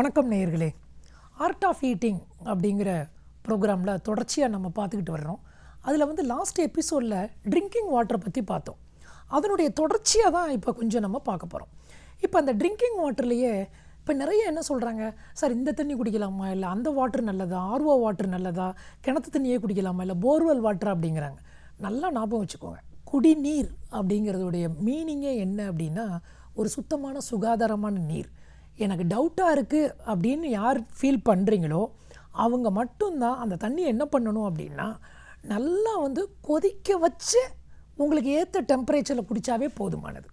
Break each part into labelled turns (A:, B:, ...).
A: வணக்கம் நேயர்களே. Art of eating அப்படிங்கிற ப்ரோக்ராமில் தொடர்ச்சியாக நம்ம பார்த்துக்கிட்டு வர்றோம். அதில் வந்து லாஸ்ட் எபிசோடில் ட்ரிங்கிங் வாட்டரை பற்றி பார்த்தோம். அதனுடைய தொடர்ச்சியாக தான் இப்போ கொஞ்சம் நம்ம பார்க்க போகிறோம் இப்போ அந்த ட்ரிங்கிங் வாட்டர்லேயே இப்போ நிறைய என்ன சொல்கிறாங்க சார் இந்த தண்ணி குடிக்கலாமா? இல்லை அந்த வாட்டர் நல்லதா? ஆர்ஓ வாட்டர் நல்லதா? கிணத்து தண்ணியே குடிக்கலாமா? இல்லை போர்வெல் வாட்டர் அப்படிங்கிறாங்க. நல்லா ஞாபகம் வச்சுக்கோங்க. குடிநீர் அப்படிங்கிறதுடைய மீனிங்கே என்ன அப்படின்னா ஒரு சுத்தமான சுகாதாரமான நீர். எனக்கு டவுட்டாக இருக்குது அப்படின்னு யார் ஃபீல் பண்ணுறீங்களோ அவங்க மட்டும்தான் அந்த தண்ணி என்ன பண்ணணும் அப்படின்னா நல்லா வந்து கொதிக்க வச்சு உங்களுக்கு ஏற்ற டெம்பரேச்சரில் குடித்தாவே போதுமானது.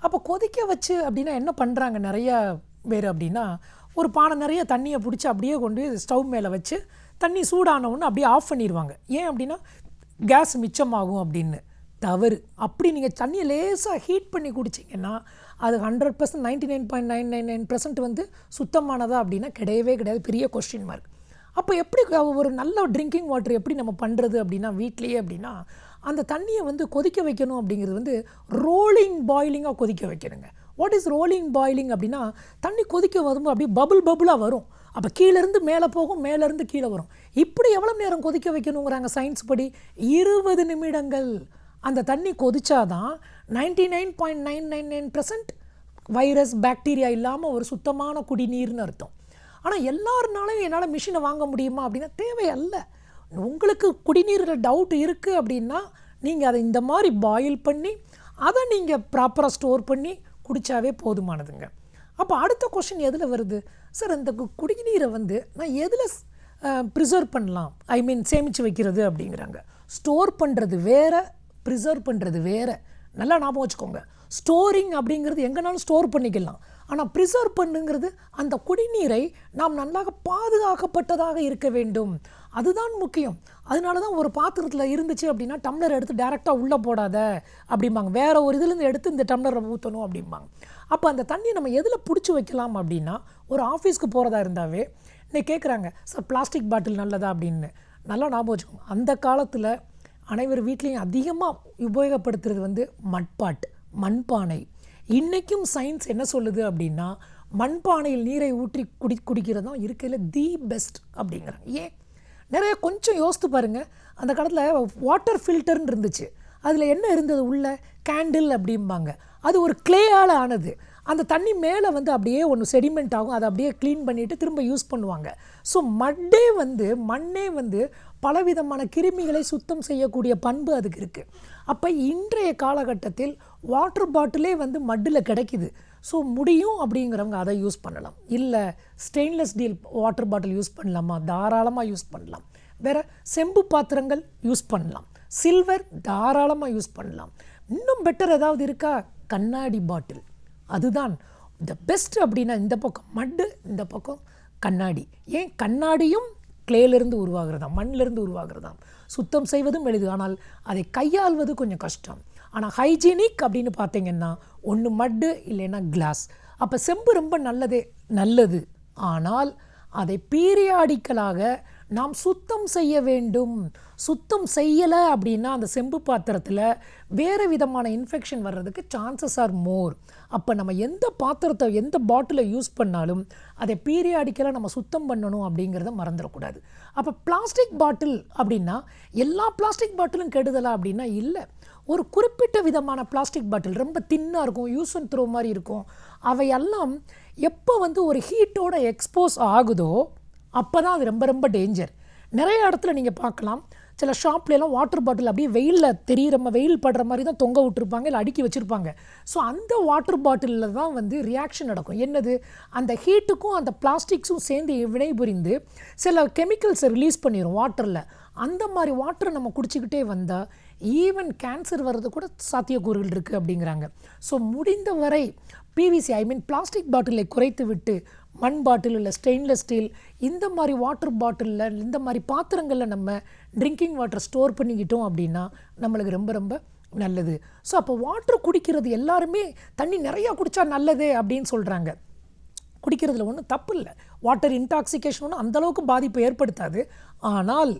A: அப்போ கொதிக்க வச்சு அப்படின்னா என்ன பண்ணுறாங்க நிறையா பேர் அப்படின்னா ஒரு பானை நிறைய தண்ணியை பிடிச்சி அப்படியே கொண்டு போய் ஸ்டவ் மேலே வச்சு தண்ணி சூடானவுன்னு அப்படியே ஆஃப் பண்ணிடுவாங்க ஏன் அப்படின்னா கேஸ் மிச்சமாகும் அப்படின்னு. தவறு. அப்படி நீங்கள் தண்ணியை லேசாக ஹீட் பண்ணி குடிச்சிங்கன்னா அது hundred percent ninety nine point nine nine nine percent வந்து சுத்தமானதா அப்படின்னா கிடையவே கிடையாது. பெரிய கொஸ்டின் மார்க் அப்போ எப்படி ஒரு நல்ல ட்ரிங்கிங் வாட்டர் எப்படி நம்ம பண்ணுறது அப்படின்னா வீட்லேயே அப்படின்னா அந்த தண்ணியை வந்து கொதிக்க வைக்கணும் அப்படிங்கிறது வந்து ரோலிங் பாயிலிங்காக கொதிக்க வைக்கணுங்க. வாட் இஸ் ரோலிங் பாயிலிங் அப்படின்னா தண்ணி கொதிக்க வரும்போது அப்படியே பபுள் பபுளாக வரும். அப்போ கீழேருந்து மேலே போகும் மேலேருந்து கீழே வரும். இப்படி எவ்வளோ நேரம் கொதிக்க வைக்கணுங்கிறாங்க சயின்ஸ் படி? இருபது நிமிடங்கள். அந்த தண்ணி கொதிச்சாதான் ninety nine point nine nine nine percent virus bacteria இல்லாமல் ஒரு சுத்தமான குடிநீர்னு அர்த்தம். ஆனால் எல்லாருனாலும் என்னால் மிஷினை வாங்க முடியுமா அப்படின்னா தேவையல்ல. உங்களுக்கு குடிநீரில் டவுட் இருக்குது அப்படின்னா நீங்கள் அதை இந்த மாதிரி பாயில் பண்ணி அதை நீங்கள் ப்ராப்பராக ஸ்டோர் பண்ணி குடித்தாவே போதுமானதுங்க. அப்போ அடுத்த கொஷின் எதில் வருது? சார் இந்த கு- குடிநீரை வந்து நான் எதில் ப்ரிசர்வ் பண்ணலாம்? ஐ மீன் சேமித்து வைக்கிறது அப்படிங்கிறாங்க. ஸ்டோர் பண்ணுறது வேற ப்ரிசர்வ் பண்ணுறது வேறு. நல்லா ஞாபகம் வச்சுக்கோங்க. ஸ்டோரிங் அப்படிங்கிறது எங்கேனாலும் ஸ்டோர் பண்ணிக்கலாம். ஆனால் ப்ரிசர்வ் பண்ணுங்கிறது அந்த குடிநீரை நாம் நன்றாக பாதுகாக்கப்பட்டதாக இருக்க வேண்டும். அதுதான் முக்கியம். அதனால தான் ஒரு பாத்திரத்தில் இருந்துச்சு அப்படின்னா டம்ளர் எடுத்து டேரெக்டாக உள்ளே போடாத அப்படிம்பாங்க. வேறு ஒரு இதுலேருந்து எடுத்து இந்த டம்ளரை ஊற்றணும் அப்படிம்பாங்க. அப்போ அந்த தண்ணியை நம்ம எதில் பிடிச்சி வைக்கலாம் அப்படின்னா ஒரு ஆஃபீஸ்க்கு போகிறதா இருந்தாவே இன்னைக்கு கேட்குறாங்க சார் பிளாஸ்டிக் பாட்டில் நல்லதா? அப்படின்னு. நல்லா ஞாபகம் வச்சுக்கோங்க. அந்த காலத்தில் அனைவர் வீட்லேயும் அதிகமாக உபயோகப்படுத்துறது வந்து மட்பாட் மண்பானை. இன்றைக்கும் சயின்ஸ் என்ன சொல்லுது அப்படின்னா மண்பானையில் நீரை ஊற்றி குடி குடிக்கிறது தான் இருக்கிறதுல தி பெஸ்ட் அப்படிங்கிறாங்க. ஏன்? நிறைய கொஞ்சம் யோசித்து பாருங்கள் அந்த காலத்தில் வாட்டர் ஃபில்டர்னு இருந்துச்சு. அதில் என்ன இருந்தது உள்ள? கேண்டில் அப்படிம்பாங்க. அது ஒரு கிளேயால் ஆனது. அந்த தண்ணி மேலே வந்து அப்படியே ஒன்று செடிமெண்ட் ஆகும். அதை அப்படியே க்ளீன் பண்ணிவிட்டு திரும்ப யூஸ் பண்ணுவாங்க. ஸோ மட்டே வந்து மண்ணே வந்து பலவிதமான கிருமிகளை சுத்தம் செய்யக்கூடிய பண்பு அதுக்கு இருக்குது அப்போ இன்றைய காலகட்டத்தில் வாட்டர் பாட்டிலே வந்து மட்டில் கிடைக்கிது. ஸோ முடியும் அப்படிங்கிறவங்க அதை யூஸ் பண்ணலாம். இல்லை stainless steel water bottle use பண்ணலாமா? தாராளமாக யூஸ் பண்ணலாம். வேறு செம்பு பாத்திரங்கள் யூஸ் பண்ணலாம். சில்வர் தாராளமாக யூஸ் பண்ணலாம். இன்னும் பெட்டர் ஏதாவது இருக்கா? கண்ணாடி பாட்டில் அதுதான் த பெஸ்ட் அப்படின்னா இந்த பக்கம் மட்டு இந்த பக்கம் கண்ணாடி. ஏன்? கண்ணாடியும் கிளேலேருந்து உருவாகிறதாம் மண்ணிலிருந்து உருவாகிறதாம். சுத்தம் செய்வதும் எளிது ஆனால் அதை கையாள்வது கொஞ்சம் கஷ்டம். ஆனால் ஹைஜீனிக் அப்படின்னு பார்த்தீங்கன்னா ஒன்று மட்டு இல்லைன்னா கிளாஸ். அப்போ செம்பு ரொம்ப நல்லதே நல்லது. ஆனால் அதை பீரியாடிக்கலாக நாம் சுத்தம் செய்ய வேண்டும். சுத்தம் செய்யலை அப்படின்னா அந்த செம்பு பாத்திரத்தில் வேறு விதமான இன்ஃபெக்ஷன் வர்றதுக்கு சான்சஸ் ஆர் மோர் அப்போ நம்ம எந்த பாத்திரத்தை எந்த பாட்டிலை யூஸ் பண்ணாலும் அதை பீரியாடிக்கலாக நம்ம சுத்தம் பண்ணணும் அப்படிங்கிறத மறந்துடக்கூடாது. அப்போ பிளாஸ்டிக் பாட்டில் அப்படின்னா எல்லா பிளாஸ்டிக் பாட்டிலும் கெடுதலா அப்படின்னா இல்லை. ஒரு குறிப்பிட்ட விதமான பிளாஸ்டிக் பாட்டில் ரொம்ப தின்னாக இருக்கும் யூஸ் அண்ட் த்ரோ மாதிரி இருக்கும். அவையெல்லாம் எப்போ வந்து ஒரு ஹீட்டோட எக்ஸ்போஸ் ஆகுதோ அப்போ தான் அது ரொம்ப ரொம்ப டேஞ்சர் நிறைய இடத்துல நீங்கள் பார்க்கலாம். சில ஷாப்லலாம் வாட்டர் பாட்டில் அப்படியே வெயிலில் தெரியிற வெயில் படுற மாதிரி தான் தொங்க விட்டுருப்பாங்க இல்லை அடுக்கி வச்சுருப்பாங்க. ஸோ அந்த வாட்டர் பாட்டிலில் தான் வந்து ரியாக்ஷன் நடக்கும். என்னது? அந்த ஹீட்டுக்கும் அந்த பிளாஸ்டிக்ஸும் சேர்ந்து வினைபுரிந்து சில கெமிக்கல்ஸை ரிலீஸ் பண்ணிடும் வாட்டரில் அந்த மாதிரி வாட்டரை நம்ம குடிச்சிக்கிட்டே வந்தால் ஈவன் கேன்சர் வர்றது கூட சாத்தியக்கூறுகள் இருக்குது அப்படிங்கிறாங்க. ஸோ முடிந்த வரை பிவிசி ஐ மீன் பிளாஸ்டிக் பாட்டிலை குறைத்து விட்டு மண் பாட்டில் இல்லை ஸ்டெயின்லெஸ் ஸ்டீல் இந்த மாதிரி வாட்டர் பாட்டிலில் இந்த மாதிரி பாத்திரங்களில் நம்ம ட்ரிங்கிங் வாட்டர் ஸ்டோர் பண்ணிக்கிட்டோம் அப்படின்னா நம்மளுக்கு ரொம்ப ரொம்ப நல்லது. ஸோ அப்போ வாட்டர் குடிக்கிறது எல்லாருமே தண்ணி நிறையா குடித்தா நல்லது அப்படின்னு சொல்கிறாங்க குடிக்கிறதுல ஒன்றும் தப்பு இல்லை. வாட்டர் இன்டாக்சிகேஷன் ஒன்றும் அந்தளவுக்கு பாதிப்பு ஏற்படுத்தாது. ஆனால்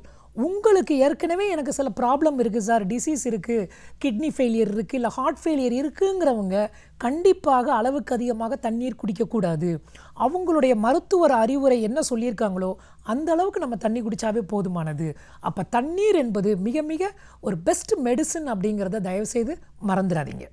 A: உங்களுக்கு ஏற்கனவே எனக்கு சில ப்ராப்ளம் இருக்குது சார் டிசீஸ் இருக்குது கிட்னி ஃபெயிலியர் இருக்குது இல்லை ஹார்ட் ஃபெயிலியர் இருக்குங்கிறவங்க கண்டிப்பாக அளவுக்கு அதிகமாக தண்ணீர் குடிக்கக்கூடாது. அவங்களுடைய மருத்துவர் அறிவுரை என்ன சொல்லியிருக்காங்களோ அந்த அளவுக்கு நம்ம தண்ணி குடித்தாவே போதுமானது. அப்போ தண்ணீர் என்பது மிக மிக ஒரு பெஸ்ட் மெடிசன் அப்படிங்கிறத தயவுசெய்து மறந்துடாதீங்க.